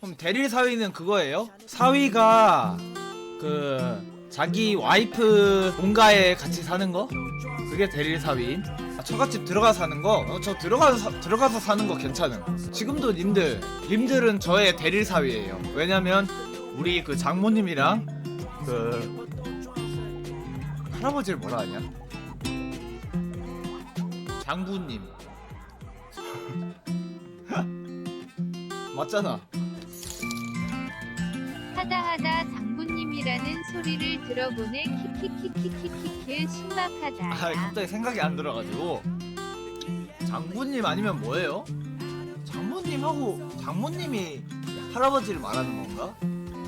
그럼 대릴 사위는 그거예요? 사위가 그 자기 와이프 본가에 같이 사는 거? 그게 대릴 사위임. 아, 처갓집 들어가 사는 거? 어, 저 들어가서 사- 들어가서 사는 거 괜찮음. 지금도 님들, 님들은 저의 대릴 사위예요. 왜냐면 우리 그 장모님이랑 그 할아버지를 뭐라 하냐? 장부님. 맞잖아. 하다하다 장부님이라는 소리를 들어보네 키키키키키키키 아, 신박하다. 갑자기 생각이 안 들어가지고 장부님 아니면 뭐예요? 장모님하고 장모님이 할아버지를 말하는 건가?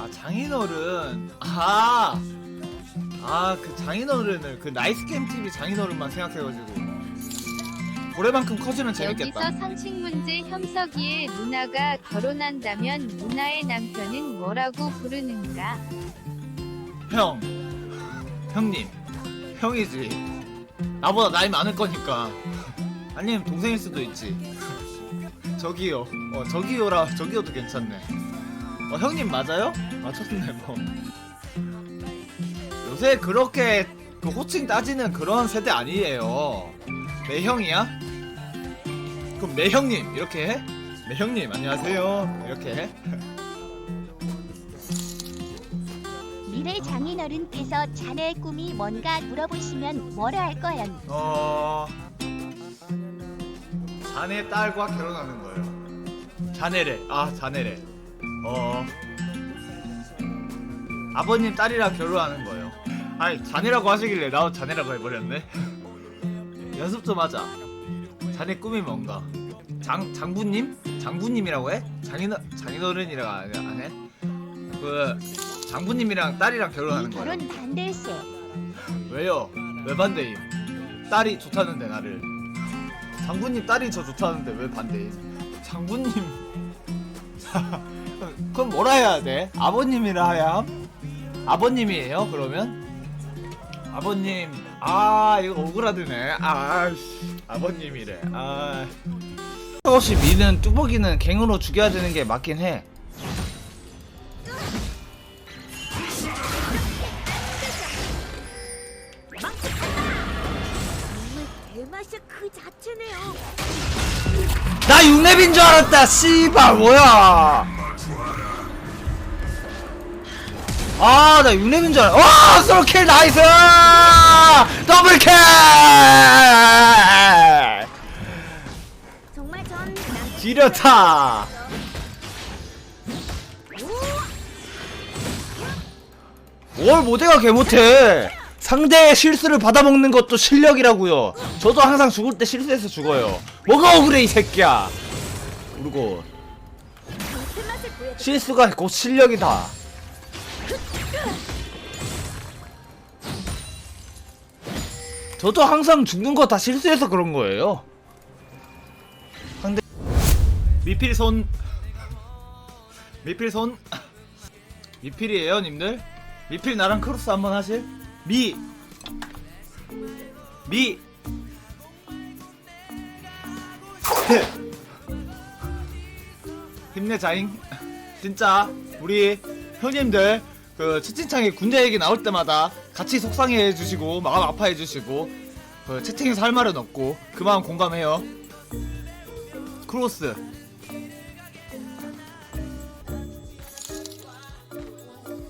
아 장인어른 아. 아, 그 장인어른을 그 나이스 게임 TV 장인어른만 생각해가지고 고래만큼 커지면 재밌겠다. 여기서 상식 문제 현석이의 누나가 결혼한다면 누나의 남편은 뭐라고 부르는가? 형, 형님, 형이지. 나보다 나이 많을 거니까. 아니면 동생일 수도 있지. 저기요, 어 저기요라 저기요도 괜찮네. 어 형님 맞아요? 맞췄네 뭐. 요새 그렇게 그 호칭 따지는 그런 세대 아니에요. 내 형이야? 그럼 내 형님 이렇게 해? 내 형님 안녕하세요 이렇게 해? 미래 장인어른께서 자네의 꿈이 뭔가 물어보시면 뭐라 할 거야? 어 자네 딸과 결혼하는 거예요. 자네래. 아 자네래. 어 아버님 딸이랑 결혼하는 거예요. 아니 자네라고 하시길래 나도 자네라고 해버렸네. 연습 좀 하자. 자네 꿈이 뭔가? 장 장부님? 장부님이라고 해? 장인 장인어른이라고 안 해? 안 해? 그 장부님이랑 딸이랑 결혼하는 이 거예요. 결혼 반대세. 왜요? 왜 반대임? 딸이 좋다는데 나를 장군님 딸이 저 좋다는데 왜 반대임? 장군님 그럼 뭐라 해야 돼? 아버님이라 해야 함? 아버님이에요 그러면? 아버님 아 이거 오그라드네. 아씨 아버님이래. 아. 혹시 미는 뚜벅이는 갱으로 죽여야 되는 게 맞긴 해. 대맛이 그 자체네요. 나 6렙인 줄 알았다 씨발 뭐야 아 나 6렙인 줄 알았 와 솔킬 나이스! 더블킬 정말 전 남... 지렸다. 뭘 모대가 개 못해. 상대의 실수를 받아먹는 것도 실력이라고요. 저도 항상 죽을 때 실수해서 죽어요. 뭐가 억울해 이 새끼야. 그리고. 실수가 곧 실력이다. 저도 항상 죽는 거 다 실수해서 그런 거예요. 상대 미필 손 미필 손 미필이에요, 님들. 미필 나랑 크로스 한번 하실? 미 미. 힘내 자잉. 진짜 우리 형님들 그 채팅창에 군대 얘기 나올 때마다 같이 속상해 해주시고 마음 아파해 주시고 그 채팅에서 할 말은 없고 그 마음 공감해요. 크로스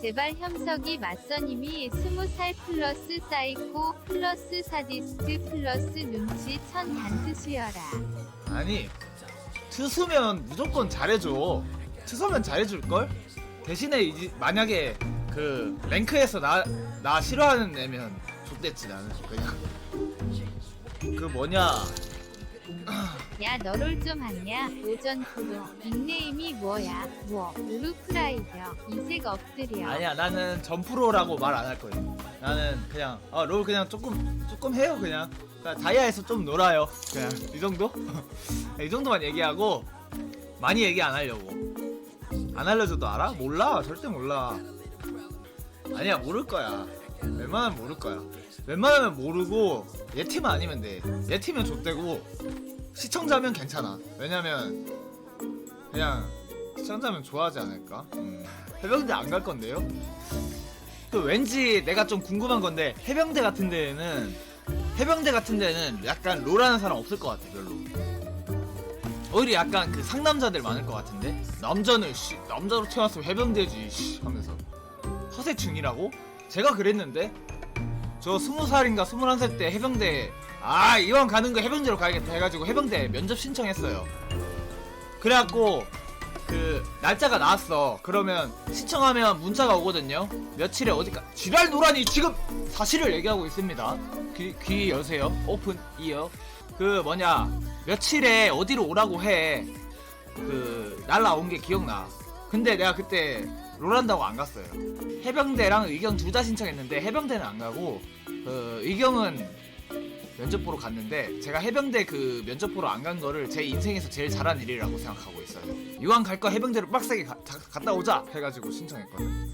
제발 현석이 맞선님이 스무 살 플러스 사이코 플러스 사디스트 플러스 눈치 천 단 트 수여라. 아니 투수면 무조건 잘해줘. 투수면 잘해줄 걸. 대신에 이제 만약에 그 랭크에서 나 나 싫어하는 애면 좋댔지 나는 그냥. 그 뭐냐. 야 너롤 좀 하냐? 오전 프로 닉네임이 뭐야? 뭐 우루프라이더 이색 엎드려. 아니야 나는 점프로라고 말 안 할 거예요. 나는 그냥 어, 롤 그냥 조금 조금 해요 그냥. 그냥 다이아에서 좀 놀아요. 그냥 이 정도? 이 정도만 얘기하고 많이 얘기 안 하려고. 안 알려줘도 알아? 몰라 절대 몰라 아니야 모를 거야 웬만하면 모를 거야 웬만하면 모르고 얘 팀 아니면 돼얘 팀은 좆대고 시청자면 괜찮아 왜냐면 그냥 시청자면 좋아하지 않을까? 음. 해병대 안 갈 건데요? 또 왠지 내가 좀 궁금한 건데 해병대 같은 데는 해병대 같은 데는 약간 롤하는 사람 없을 것 같아 별로. 오히려 약간 그 상남자들 많을 것 같은데 남자는 씨 남자로 태어났으면 해병대지 씨 하면서 허세 중이라고? 제가 그랬는데 저 스무 살인가 스물한 살 때 해병대 아 이왕 가는 거 해병대로 가야겠다 해가지고 해병대 면접 신청했어요. 그래갖고 그 날짜가 나왔어. 그러면 신청하면 문자가 오거든요. 며칠에 어디까 지랄 노란이 지금 사실을 얘기하고 있습니다. 귀, 귀 여세요. 오픈 이어. 그 뭐냐 며칠에 어디로 오라고 해. 그 날라온 게 기억나. 근데 내가 그때 롤한다고 안 갔어요. 해병대랑 의경 둘 다 신청했는데 해병대는 안 가고 그 의경은 면접 보러 갔는데 제가 해병대 그 면접 보러 안 간 거를 제 인생에서 제일 잘한 일이라고 생각하고 있어요. 이왕 갈 거 해병대로 빡세게 가- 자- 갔다 오자 해가지고 신청했거든.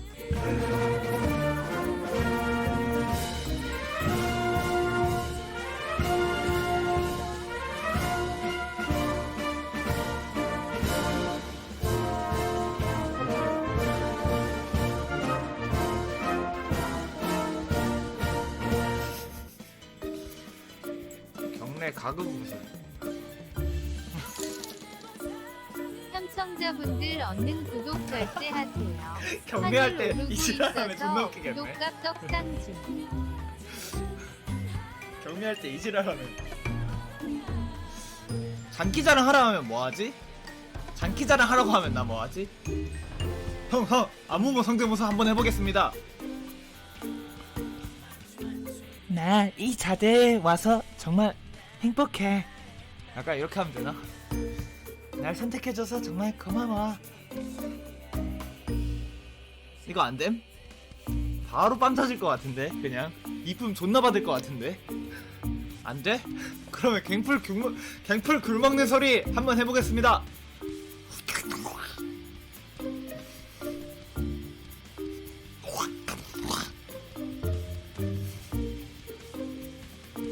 가급 우선. 삼청자분들 얻는 구독 결제하세요. 경례할 때 하늘 오르고 이지랄하면 있어서 존나 웃기겠네. 구독값 떡상 중. 경례할 때 이지랄하면. 장기자랑 하라 하면 뭐하지? 장기자랑 하라고 하면 나 뭐하지? 형, 형, 안무모 성대모사 한번 해보겠습니다. 나 이 자대에 와서 정말 행복해. 약간 이렇게 하면 되나? 날 선택해줘서 정말 고마워. 이거 안 됨? 바로 빰 터질 것 같은데 그냥 이쁨 존나 받을 것 같은데 안 돼? 그러면 갱플 귤먹 갱플 귤 먹는 소리 한번 해보겠습니다.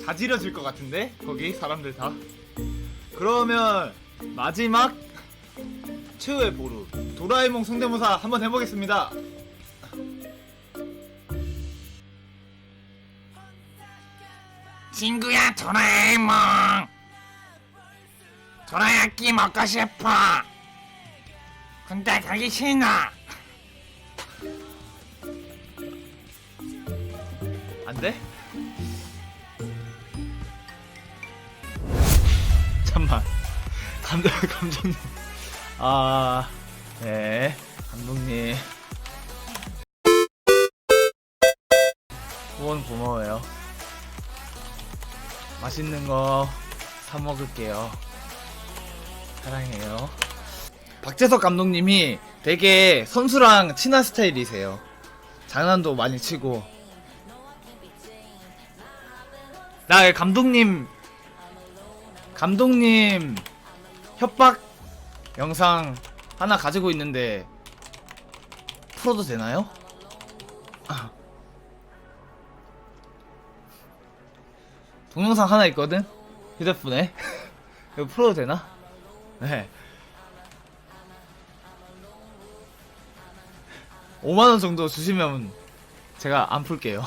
다 지려질 것 같은데 거기 사람들 다. 그러면 마지막 최후의 보루 도라에몽 성대모사 한번 해보겠습니다. 친구야 도라에몽 도라야끼 먹고 싶어 근데 가기 싫어 안 돼? 잠만. 감독, 감독님. 아, 네. 감독님. 후원 고마워요. 맛있는 거 사 먹을게요. 사랑해요. 박재석 감독님이 되게 선수랑 친한 스타일이세요. 장난도 많이 치고 나 감독님 감독님 협박 영상 하나 가지고 있는데 풀어도 되나요? 아. 동영상 하나 있거든 휴대폰에 이거 풀어도 되나? 네 5만원 정도 주시면 제가 안 풀게요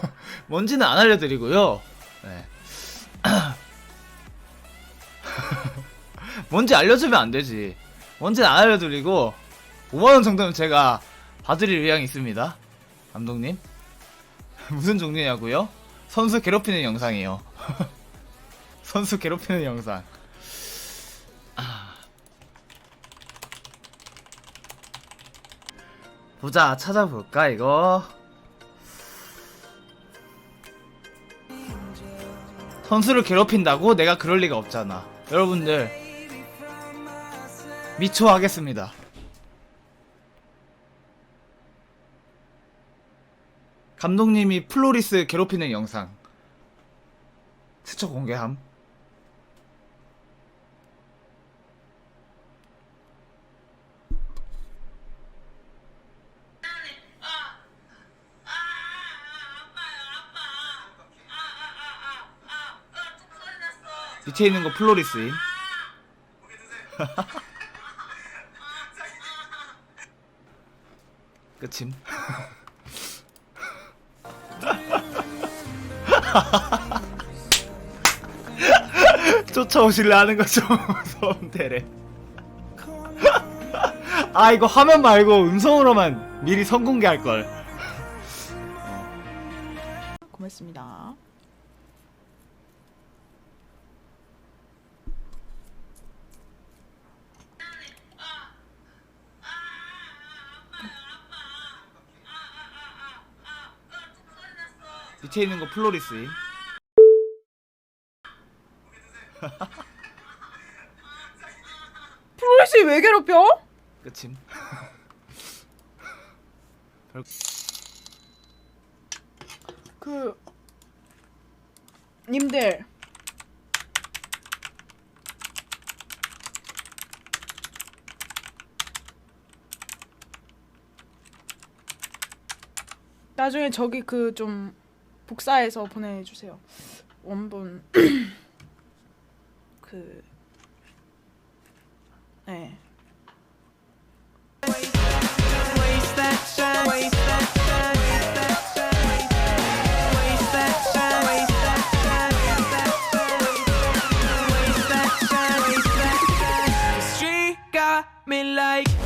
뭔지는 안 알려드리고요 네. 뭔지 알려주면 안 되지. 뭔지는 안 알려드리고 5만원 정도는 제가 봐드릴 의향이 있습니다. 감독님. 무슨 종류냐고요? 선수 괴롭히는 영상이에요. 선수 괴롭히는 영상. 아. 보자, 찾아볼까, 이거? 선수를 괴롭힌다고? 내가 그럴 리가 없잖아. 여러분들, 미초 하겠습니다. 감독님이 플로리스 괴롭히는 영상. 최초 공개함. 밑에 있는 거 플로리스임. 끝임. 쫓아오실래 하는 거좀 무서운 데래. 아 이거 화면 말고 음성으로만 미리 선공개할 걸. 고맙습니다. 밑에 있는 거 플로리스. 플로리스 왜 괴롭혀? 끝임. 그 님들 나중에 저기 그좀 복사해서 보내주세요. 원본 그 네.